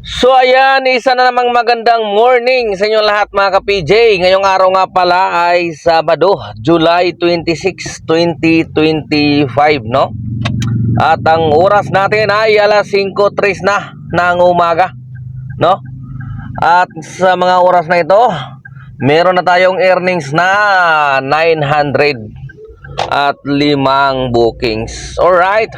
So ayan, isa na namang magandang morning sa inyo lahat mga ka-PJ. Ngayong araw nga pala ay Sabado, July 26, 2025, no? At ang oras natin ay alas 5.03 na ng umaga, no? At sa mga oras na ito, meron na tayong earnings na 900 at limang bookings. Alright.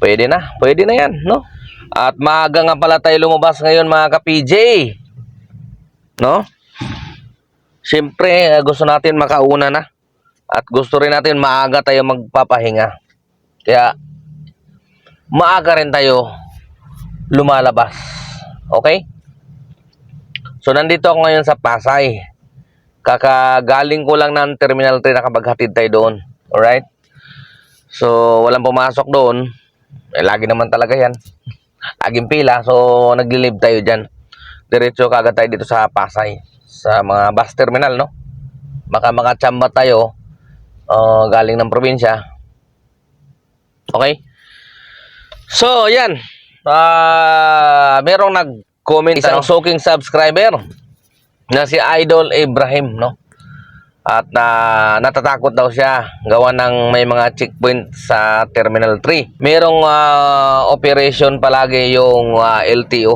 Pwede na, pwede na yan, no? At maaga nga pala tayo lumabas ngayon mga ka-PJ. No? Siyempre, gusto natin makauna na. At gusto rin natin maaga tayo magpapahinga. Kaya, maaga rin tayo lumalabas. Okay? So, nandito ako ngayon sa Pasay. Kakagaling ko lang ng Terminal 3 nakapaghatid tayo doon. Alright? So, walang pumasok doon. Eh, lagi naman talaga yan. Laging pila. So, nagli-live tayo dyan. Diretso kagad tayo dito sa Pasay. Sa mga bus terminal, no? Baka makachamba tayo. uh, galing ng probinsya. Okay? So, yan. Ah, merong nag-comment isang soaking subscriber na si Idol Ibrahim, no? At na natatakot daw siya gawa ng may mga checkpoint sa Terminal 3. Merong ah, operation palagi yung ah, LTO.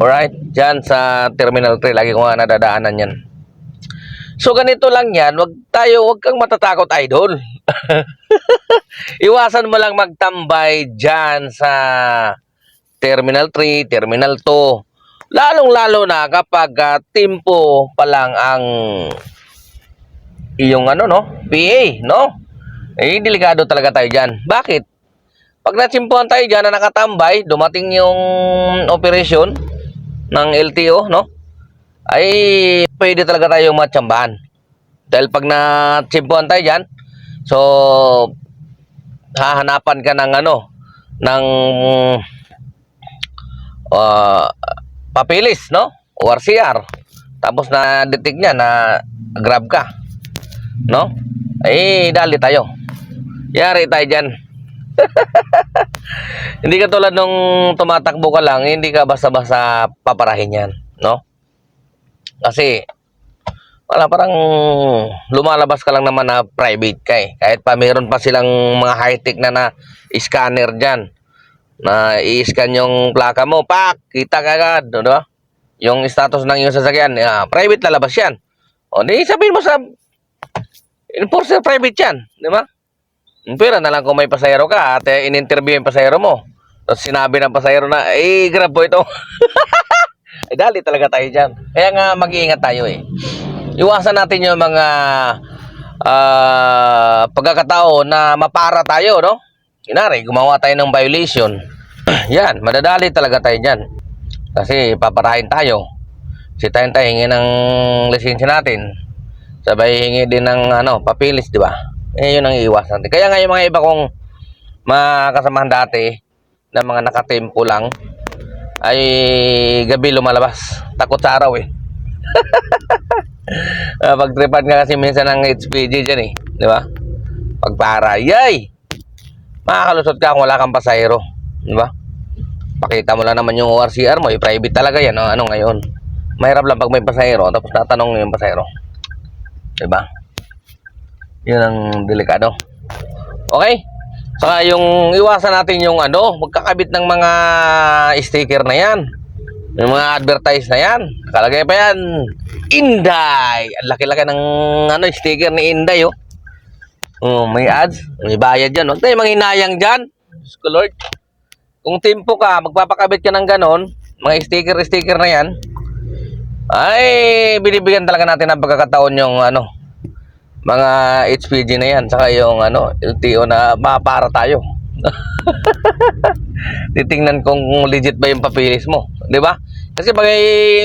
Alright? Diyan sa Terminal 3. Lagi ko nga nadadaanan yan. So ganito lang yan. Wag tayo, wag kang matatakot, idol. Iwasan mo lang magtambay dyan sa Terminal 3, Terminal 2. Lalong-lalo na kapag ah, timpo pa lang ang iyong ano no, PA, no? Eh, delikado talaga tayo dyan. Bakit? Pag natsimpuhan tayo dyan na nakatambay, dumating yung operasyon ng LTO, no? Ay, pwede talaga tayong matsambahan. Dahil pag natsimpuhan tayo dyan, so, hahanapan ka ng ano, ng ah, papilis, no? ORCR. Tapos na detect niya na grab ka. No? Eh, dali tayo. Yari tayo dyan. hindi ka tulad nung tumatakbo ka lang, hindi ka basta-basta paparahin yan. No? Kasi, wala parang lumalabas ka lang naman na private ka eh. Kahit pa meron pa silang mga high-tech na na scanner dyan. Na i-scan yung plaka mo, pak, kita ka agad, di ba? Yung status ng iyong sasakyan, ah, private lalabas yan. O, di sabihin mo sa enforcer private yan, di ba? Pero na lang kung may pasahero ka at eh, in-interview yung pasahero mo. Tapos sinabi ng pasahero na, eh, grab po ito. Ay, dali talaga tayo dyan. Kaya nga, mag-iingat tayo eh. Iwasan natin yung mga ah, pagkakataon na mapara tayo, no? Inari, gumawa tayo ng violation. Yan, madadali talaga tayo dyan. Kasi paparahin tayo. Si tayo tayo ng lisensya natin. Sabay hingi din ng ano, papilis, di ba? Eh, yun ang iiwasan natin. Kaya nga yung mga iba kong mga kasamahan dati na mga nakatempo lang ay gabi lumalabas. Takot sa araw eh. uh, pagtripan ka kasi minsan ng HPG dyan eh. Di ba? Pagpara. Yay! Makakalusot ka kung wala kang pasahero. Di ba? Pakita mo lang naman yung ORCR mo. I-private talaga yan. Ano, ano ngayon? Mahirap lang pag may pasahero. Tapos tatanong yung pasahero. Di ba? Yun ang delikado. Okay? Saka yung iwasan natin yung ano, magkakabit ng mga sticker na yan. Yung mga advertise na yan. Nakalagay pa yan. Inday! Laki-laki ng ano, sticker ni Inday, oh. Oh, may ads. May bayad dyan. Huwag tayo manghinayang dyan. Lord. Kung timpo ka, magpapakabit ka ng ganon, mga sticker-sticker na yan, ay, binibigyan talaga natin ng pagkakataon yung ano, mga HPG na yan, saka yung ano, LTO na mapara tayo. Titingnan kung legit ba yung papilis mo, di ba? Kasi pag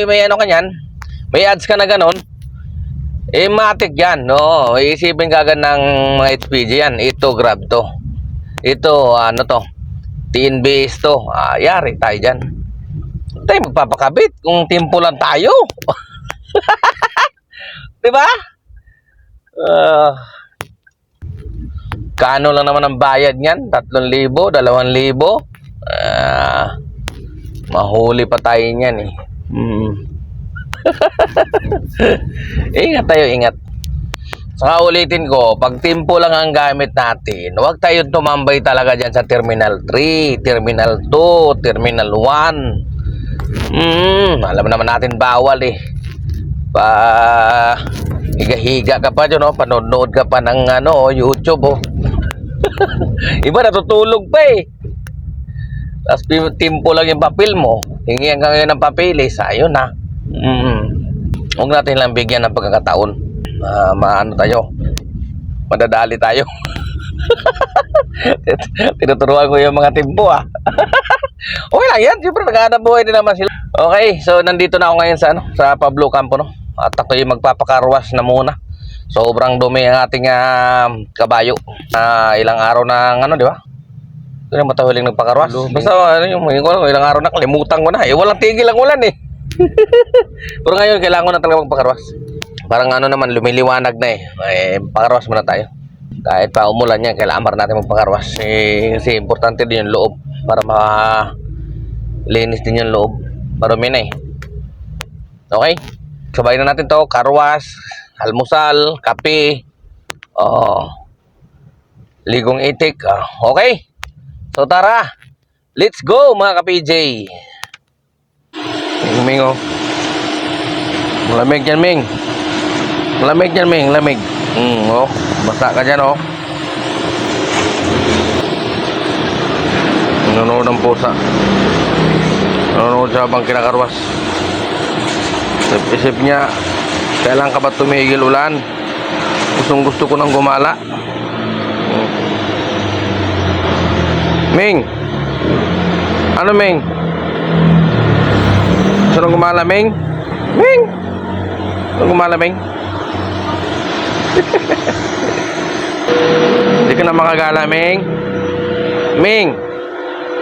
may, ano ka yan, may ads ka na ganon, eh matik yan, no? Iisipin ka agad ng mga HPG yan, ito grab to. Ito, ano to, TNBS to, ah, yari tayo dyan. Tayo magpapakabit kung timpo lang tayo. di ba? Ah, kano lang naman ang bayad niyan? 3,000, 2,000. Ah, Mahuli pa tayo niyan eh. Mm. ingat tayo, ingat. Saka ulitin ko, pag timpo lang ang gamit natin, huwag tayo tumambay talaga dyan sa Terminal 3, Terminal 2, Terminal 1. Hmm, alam naman natin bawal eh. Pa higa-higa ka pa dyan, oh. panonood ka pa ng ano, YouTube. Oh. Iba natutulog pa eh. Tapos timpo lang yung papel mo. Hingihan ka ngayon ng papilis, ayun na. Mm. Huwag natin lang bigyan ng pagkakataon. Ah, maano tayo. Madadali tayo. Tinuturuan ko yung mga timpo ah. okay lang yan. Siyempre naghahanap buhay din naman sila. Okay, so nandito na ako ngayon sa ano, sa Pablo Campo no. At ako yung magpapakarwas na muna. Sobrang dumi ang ating ah, kabayo. Ah, ilang araw ng ano, di ba? Ito na matahuling nagpakarwas. Basta ano yung yung ilang araw na kalimutan ko na. Eh walang tigil ang ulan eh. Pero ngayon kailangan ko na talaga magpakarwas. Parang ano naman lumiliwanag na eh. Eh pakarwas muna tayo. Kahit pa umulan yan, kailangan pa natin magpakarwas. Eh, kasi importante din yung loob para ma linis din yung loob. Marumi na eh. Okay? Sabay na natin to. Karwas, almusal, kape, oh, ligong itik. ah, okay? So tara, let's go mga ka-PJ. Ming, oh. Malamig yan, Ming. Malamig yan, Ming. Lamig. Hmm, oh. Basa ka dyan, oh. Nanonood ng pusa. Nanonood siya habang kinakarwas. Isip niya, kailan ka ba tumigil ulan? Gustong gusto ko nang gumala. Ming! Ano, Ming? Gusto nang gumala, Ming? Ming! Gusto nang gumala, Ming? Hindi ka na makagala, Ming? Ming!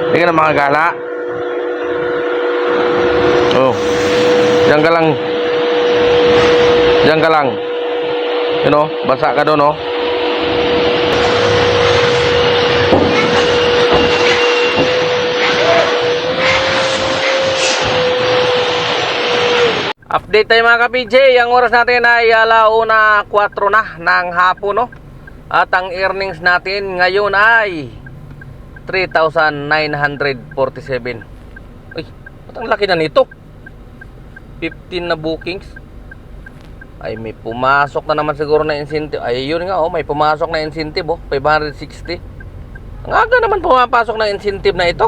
Hindi ka na makagala? Oh. Diyan ka lang. Diyan ka lang. You know, basa ka doon, oh. Update tayo mga ka-PJ. Ang oras natin ay alauna 4 na ng hapon, no? At ang earnings natin ngayon ay 3,947. Uy, ba't ang laki na nito? 15 na bookings. Ay, may pumasok na naman siguro na incentive. Ay, yun nga, oh, may pumasok na incentive, oh, 560. Ang aga naman pumapasok na incentive na ito.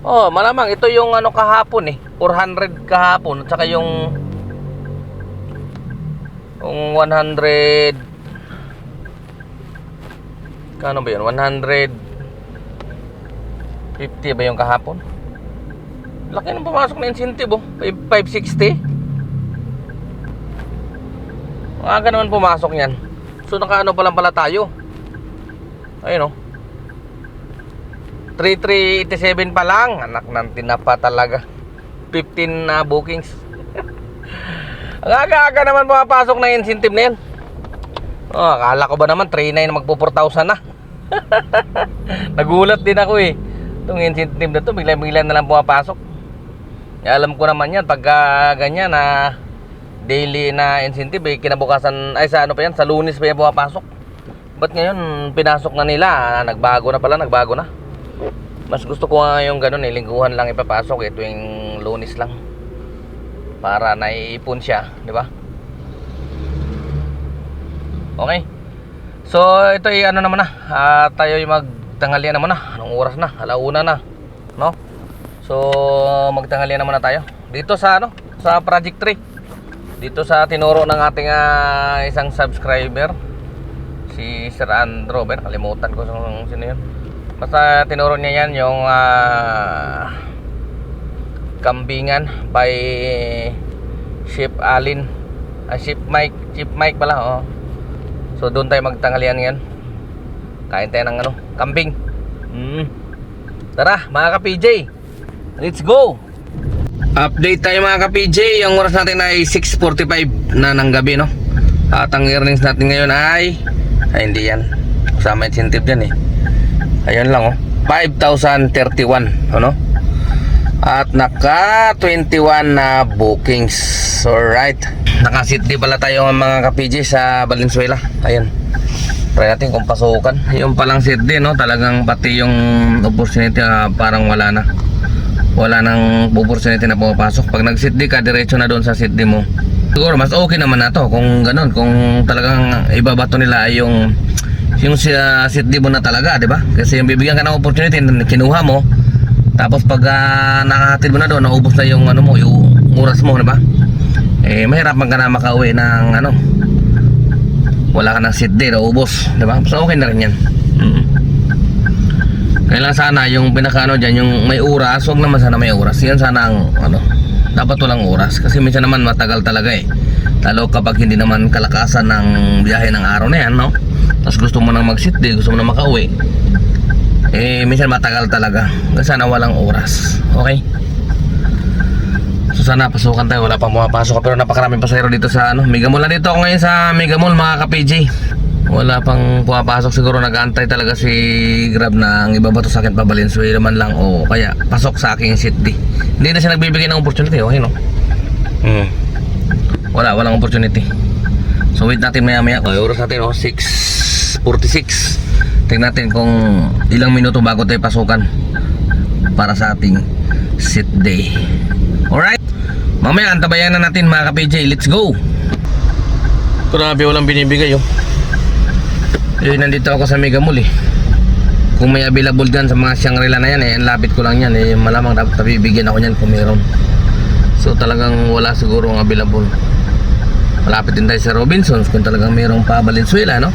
Oh, malamang ito yung ano kahapon eh. 400 kahapon at saka yung yung 100 Kano ba yun? 150 ba yung kahapon? Laki nang pumasok na incentive oh. 560. Ang aga naman pumasok yan. So nakaano pa lang pala tayo. Ayun oh. 3387 pa lang. Anak ng tinapa talaga. 15 na bookings. Ang aga-aga naman pumapasok na incentive na yan. Oh, akala ko ba naman 39 na magpo 4,000 na. Nagulat din ako eh. Itong incentive na to, bigla-bigla na lang pumapasok. Alam ko naman yan, pagka ganyan na daily na incentive, eh, kinabukasan, ay sa ano pa yan, sa lunes pa yan pumapasok. Ba't ngayon, pinasok na nila, ah, nagbago na pala, nagbago na. Mas gusto ko nga yung ganun eh, lingguhan lang ipapasok eh, tuwing lunes lang. Para naiipon siya, di ba? Okay. So, ito ay ano naman na, ah, tayo ay magtanghalian naman na. Anong oras na? Alauna na. No? So, magtanghalian naman na tayo. Dito sa ano? Sa Project 3. Dito sa tinuro ng ating ah, isang subscriber. Si Sir Andro. Ben, kalimutan ko kung sino yun. Basta tinuro niya yan yung ah, kambingan by Chef Alin. Ah, Chef Mike. Chef Mike pala, oh. So doon tayo magtanghalian ngayon. Kain tayo ng ano, kambing. Mm. Tara, mga ka-PJ. Let's go. Update tayo mga ka-PJ. Ang oras natin ay 6.45 na ng gabi, no? At ang earnings natin ngayon ay... Ay, hindi yan. Kasama incentive yan eh. Ayun lang, oh. 5,031, ano? At naka 21 na bookings. Alright. Naka city pala tayo mga ka-PJ sa Valenzuela. Ayan. Try natin kung pasukan. Yung palang city no, talagang pati yung opportunity ah, parang wala na. Wala nang opportunity na pumapasok. Pag nag-sit di ka, diretso na doon sa di mo. Siguro mas okay naman na to kung ganun. Kung talagang ibabato nila yung yung siya sit di mo na talaga, di ba? Kasi yung bibigyan ka ng opportunity, kinuha mo, tapos pag uh, nakahatid mo na doon, naubos na yung ano mo, yung oras mo, di ba? Eh, mahirapan ka na makauwi ng ano, wala ka ng sit day, naubos, di ba? So, okay na rin yan. Mm. Kailan sana yung pinakaano dyan, yung may oras, huwag naman sana may oras. Yan sana ang ano, dapat walang oras. Kasi minsan naman matagal talaga eh. Lalo kapag hindi naman kalakasan ng biyahe ng araw na yan, no? Tapos gusto mo nang mag-sit day, gusto mo nang makauwi. Eh, minsan matagal talaga. Kasi sana walang oras. Okay? So sana pasukan tayo, wala pang pumapasok pero napakaraming pasahero dito sa ano, Mega Mall na dito ako ngayon sa Mega Mall mga ka-PJ. Wala pang pumapasok siguro nag-aantay talaga si Grab na ang ibabato sa akin pa Valenzuela man lang o kaya pasok sa aking city. Hindi na siya nagbibigay ng opportunity, okay no? Hmm. Wala, walang opportunity. So wait natin maya maya. Oras natin oh, 6.46. Tingnan natin kung ilang minuto bago tayo pasukan para sa ating sit day. Alright? Mamaya, antabayan na natin mga ka-PJ. Let's go! Grabe, walang binibigay oh. Eh, nandito ako sa Mega Mall eh. Kung may available dyan sa mga Shangri-La na yan eh, ang lapit ko lang yan eh, malamang dapat bibigyan ako yan kung meron. So talagang wala siguro ang available. Malapit din tayo sa Robinsons kung talagang mayroong pa Valenzuela, no?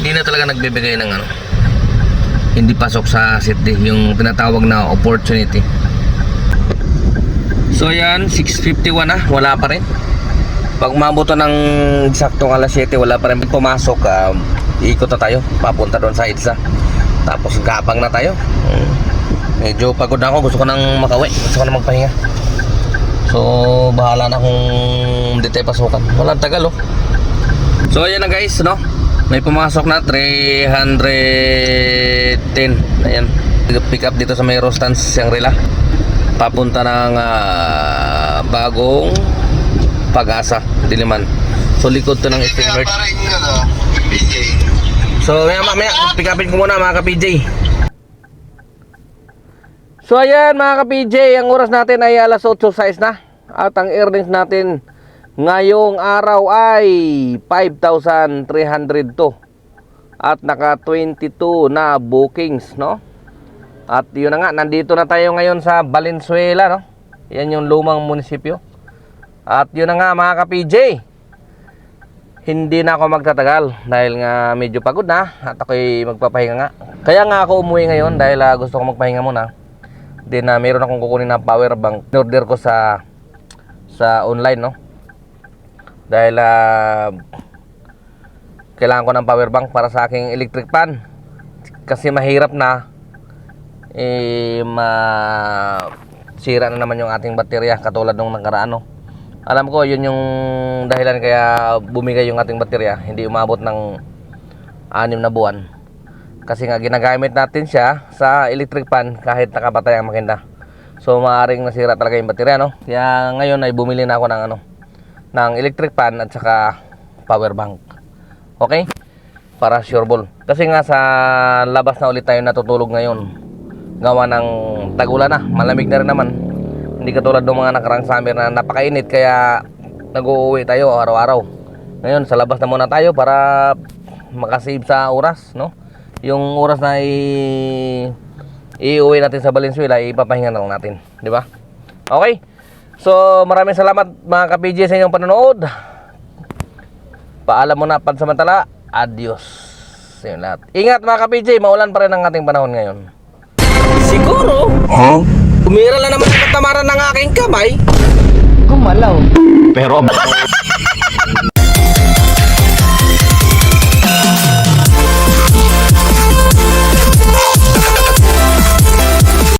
Hindi na talaga nagbibigay ng ano. Hindi pasok sa city, yung tinatawag na opportunity. So yan, 6.51 na, wala pa rin. Pag mabuto ng eksaktong alas 7, wala pa rin pumasok, um, ikot na tayo, papunta doon sa EDSA. Tapos gapang na tayo. Medyo pagod na ako, gusto ko nang makauwi, gusto ko nang magpahinga. So, bahala na kung hindi tayo pasukan. Walang tagal, oh. So, ayan na guys, no? May pumasok na 310. Ayan. Pick up dito sa may Rostans, Shangri-La. Papunta ng ah, bagong pag-asa, Diliman. So, likod to ng Eastern Merch. So, maya mamaya, pick upin ko muna mga ka-PJ. So ayan mga ka-PJ, ang oras natin ay alas 8.06 na At ang earnings natin ngayong araw ay 5,300 to At naka 22 na bookings no At yun na nga, nandito na tayo ngayon sa Valenzuela no Yan yung lumang munisipyo At yun na nga mga ka-PJ hindi na ako magtatagal dahil nga medyo pagod na at ako'y magpapahinga nga. Kaya nga ako umuwi ngayon dahil ah, gusto ko magpahinga muna. Then na meron akong kukunin na power bank. Order ko sa sa online no. Dahil ah, kailangan ko ng power bank para sa aking electric pan. Kasi mahirap na eh ma sira na naman yung ating baterya katulad nung nakaraan no. Alam ko yun yung dahilan kaya bumigay yung ating baterya, hindi umabot ng anim na buwan. Kasi nga ginagamit natin siya sa electric pan kahit nakapatay ang makina. So maaring nasira talaga yung baterya no. Kaya ngayon ay bumili na ako ng ano ng electric pan at saka power bank. Okay? Para sure ball. Kasi nga sa labas na ulit tayo natutulog ngayon. Gawa ng tagulan na, malamig na rin naman. Hindi katulad ng mga nakarang summer na napakainit kaya nag-uuwi tayo araw-araw. Ngayon sa labas na muna tayo para makasave sa oras, no? Yung oras na i iuwi natin sa Valenzuela, ipapahinga na lang natin, di ba? Okay? So, maraming salamat mga ka-PJ sa inyong panonood. Paalam muna pansamantala. Adios. Inyo lahat. Ingat mga ka-PJ, maulan pa rin ang ating panahon ngayon. Siguro, Huh? Umira lang naman ang katamaran ng aking kamay. Gumalaw. Pero